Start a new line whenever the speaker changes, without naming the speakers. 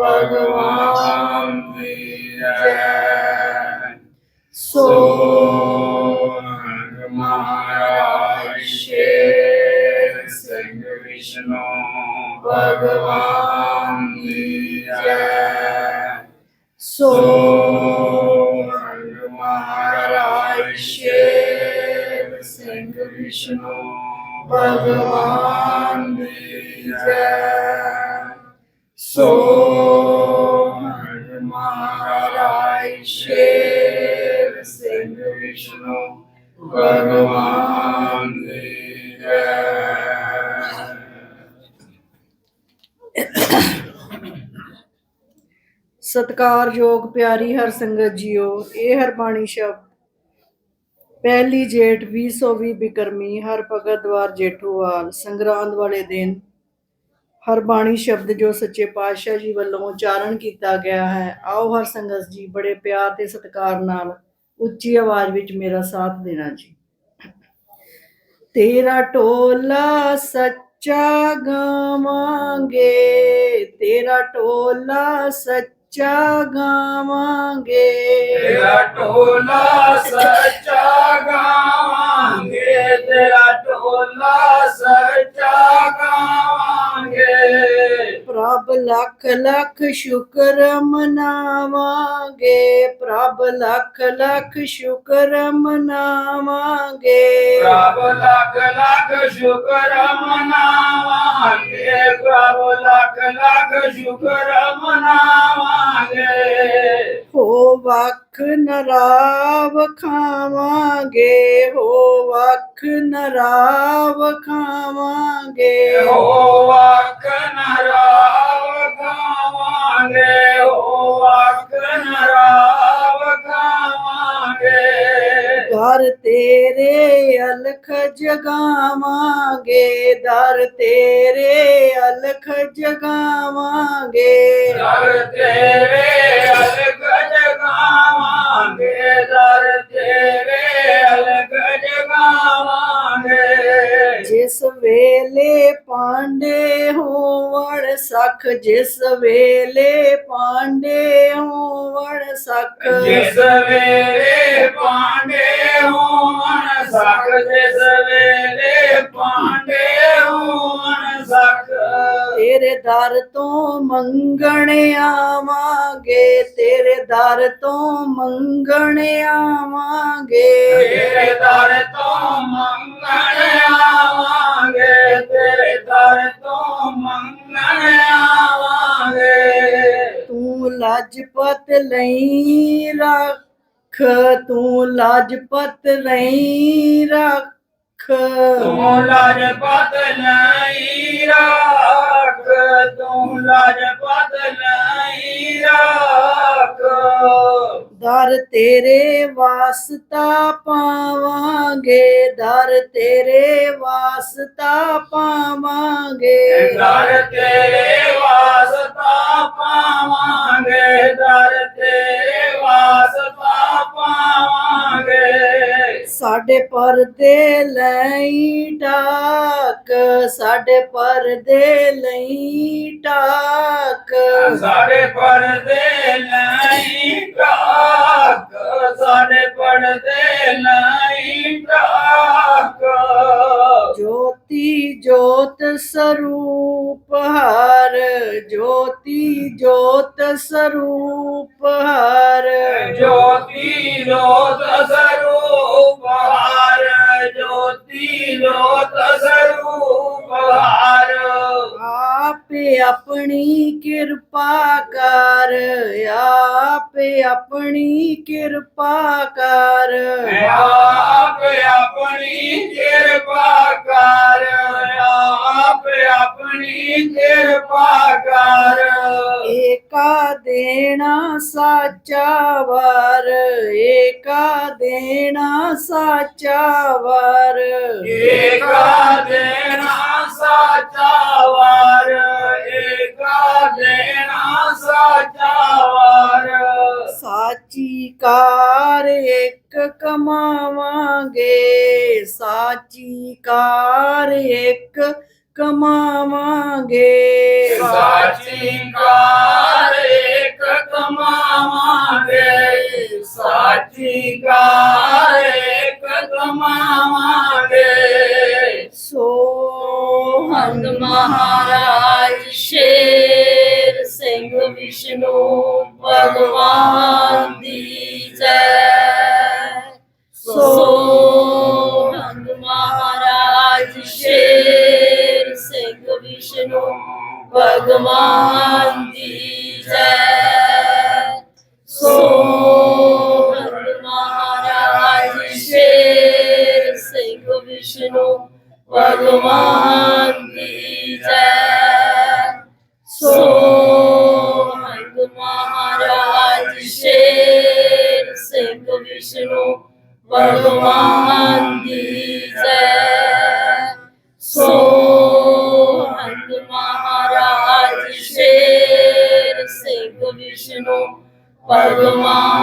ਭਗਵਾਨ ਦੀ ਜੈ ਸੋ ਮਹਾਰਾਜ ਸ਼ੇਰ ਸਿੰਘ ਵਿਸ਼ਨੂੰ ਭਗਵਾਨ ਦੀ ਜੈ ਸੋ ਸੋ ਮਹਾਰਾਜ ਸ਼ੇਰ ਸਿੰਘ ਵਿਸ਼ਨੂੰ ਭਗਵਾਨ ਦੀ
ਸਤਕਾਰਯੋਗ ਪਿਆਰੀ ਹਰ ਸੰਗਤ ਜੀਓ, ਇਹ ਹਰਬਾਣੀ ਸ਼ਬਦ। ਪਹਿਲੀ ਜੇਠ 2020 ਬਿਕਰਮੀ, ਹਰ ਭਗਤ ਦਵਾਰ ਜੇਠੂਵਾਲ, ਸੰਗਰਾਂਦ ਵਾਲੇ ਦਿਨ ਹਰ ਬਾਣੀ ਸ਼ਬਦ ਜੋ ਸੱਚੇ ਪਾਤਸ਼ਾਹ ਜੀ ਵੱਲੋਂ ਉਚਾਰਨ ਕੀਤਾ ਗਿਆ ਹੈ, ਆਓ ਹਰ ਸੰਗਤ ਜੀ ਬੜੇ ਪਿਆਰ ਤੇ ਸਤਿਕਾਰ ਨਾਲ ਉੱਚੀ ਆਵਾਜ਼ ਵਿੱਚ ਮੇਰਾ ਸਾਥ ਦੇਣਾ ਜੀ। ਤੇਰਾ ਟੋਲਾ ਸੱਚਾ ਗਾਵਾਂਗੇ, ਤੇਰਾ ਟੋਲਾ ਸੱਚਾ ਗਾਵਾਂਗੇ।
ਤੇਰਾ ਟੋਲਾ ਸੱਚਾ ਗਾਵਾਂਗੇ, ਤੇਰਾ ਟੋਲਾ ਸੱਚਾ
ਲੱਖ ਲੱਖ ਸ਼ੁਕਰ ਮਨਾਵਾਂਗੇ ਪ੍ਰਭ ਲੱਖ ਲੱਖ ਸ਼ੁਕਰ ਮਨਾਵਾਂਗੇ।
ਪ੍ਰਭ ਲੱਖ ਲੱਖ ਸ਼ੁਕਰ ਮਨਾਵਾਂਗੇ ਪ੍ਰਭ ਲੱਖ ਲੱਖ ਸ਼ੁਕਰ ਮਨਾਵਾਂਗੇ।
ਹੋ ਵਖ ਨਰਾਵ ਖਾਵਾਂਗੇ ਹੋ ਵਖ ਨਰਾਵ ਖਾਵਾਂਗੇ।
ਹੋ ਅੱਖ ਨਰਾਵ ਖਾਵਾਂਗੇ ਹੋ ਅੱਖ ਨਰਾਵ ਖਾਵਾਂਗੇ।
ਦਰ ਤੇਰੇ ਅਲਖ ਜਗਾਵਾਂਗੇ ਦਰ ਤੇਰੇ ਅਲਖ ਜਗਾਵਾਂਗੇ।
ਦਰ ਤੇਰੇ
ਜਿਸ ਵੇਲੇ ਪਾਂਡੇ ਹੋਵਣ ਸਖ, ਜਿਸ ਵੇਲੇ ਪਾਂਡੇ ਹੋਵਣ ਸਖ।
ਜਿਸ ਵੇਲੇ ਪਾਂਡੇ ਹੋਣ ਸਖ, ਜਿਸ ਵੇਲੇ ਪਾਂਡੇ ਹੋਣ ਸਖ।
ਤੇਰੇ ਦਰ ਤੋਂ ਮੰਗਣ ਆਵਾਂਗੇ ਤੇਰੇ ਦਰ ਤੋਂ ਮੰਗਣ ਆਵਾਂਗੇ।
ਤੇਰੇ ਦਰ ਤੋਂ ਮੰਗਣ ਆਵਾਂਗੇ ਤੇਰੇ ਦਰ ਤੋਂ ਮੰਗਣ ਆਵਾਂਗੇ।
ਤੂੰ ਲਜਪਤ ਲਈ ਰੱਖ ਤੂੰ ਲਜਪਤ ਲਈ ਰੱਖ।
ਤੂੰ ਲਾਜਪਤ ਨਹੀਂ
ਤੇਰੇ ਵਾਸਤਾ ਪਾਵਾਂਗੇ ਦਰ ਤੇਰੇ ਵਾਸਤਾ ਪਾਵਾਂਗੇ।
ਦਰ ਤੇਰੇ ਵਾਸਤਾ ਪਾਵਾਂਗੇ ਦਰ ਤੇਰੇ ਵਾਸਤਾ ਪਾਵਾਂਗੇ।
ਸਾਡੇ ਪਰਦੇ ਲਈ ਟਾਕ ਸਾਡੇ ਪਰਦੇ ਲਈ ਟਾਕ
ਸਾਡੇ ਪਰਦੇ ਨਹੀਂ ਟਾਕ ਸਾਡੇ ਪਰਦੇ ਨਹੀਂ ਟਾਕ।
ਜੋਤੀ ਜੋਤ ਸਰੂਪ ਹਰ ਜੋਤੀ ਜੋਤ ਸਰੂਪ ਹਰ।
ਜੋਤੀ ਜੋਤ ਸਰੂਪ ਹਾਰ ਜੋਤੀ ਜੋਤ ਸਰੂਪ ਹਾਰ।
ਆਪੇ ਆਪਣੀ ਕਿਰਪਾ ਕਰ ਆਪੇ ਆਪਣੀ ਕਿਰਪਾ ਕਰ।
ਆਪ ਆਪਣੀ ਕਿਰਪਾ ਕਰ। ਆਪ ਆਪਣੀ ਕਿਰਪਾ ਕਰ।
ਏਕਾ ਦੇਣਾ ਸਾਚਾ ਵਰ। ਏਕਾ ਦੇਣਾ ਸਾਚਾ ਵਰ।
ਏਕਾ ਦੇਣਾ ਸਾਚਾ ਵਾਰ। ਏਕਾ ਦੇਣਾ
ਕਾਰ ਇੱਕ ਕਮਾਵਾਂਗੇ ਸਾਚੀ ਕਾਰ ਇੱਕ ਕਮਾਵਾਂਗੇ।
ਸਾਚੀ ਕਾਰ ਇੱਕ ਕਮਾਵਾਂਗੇ ਸਾਚੀ ਕਾਰ ਇੱਕ ਕਮਾਵਾਂਗੇ।
ਸੋ
ਹੰਦ ਮਹਾਰਾਜ ਭਗਵਾਨ ਦੀ ਜੈ ਸੋ ਹੰਦ ਮਹਾਰਾਜ ਸ਼ੇਰ ਸਿੰਘ ਵਿਸ਼ਨੂੰ ਭਗਵਾਨ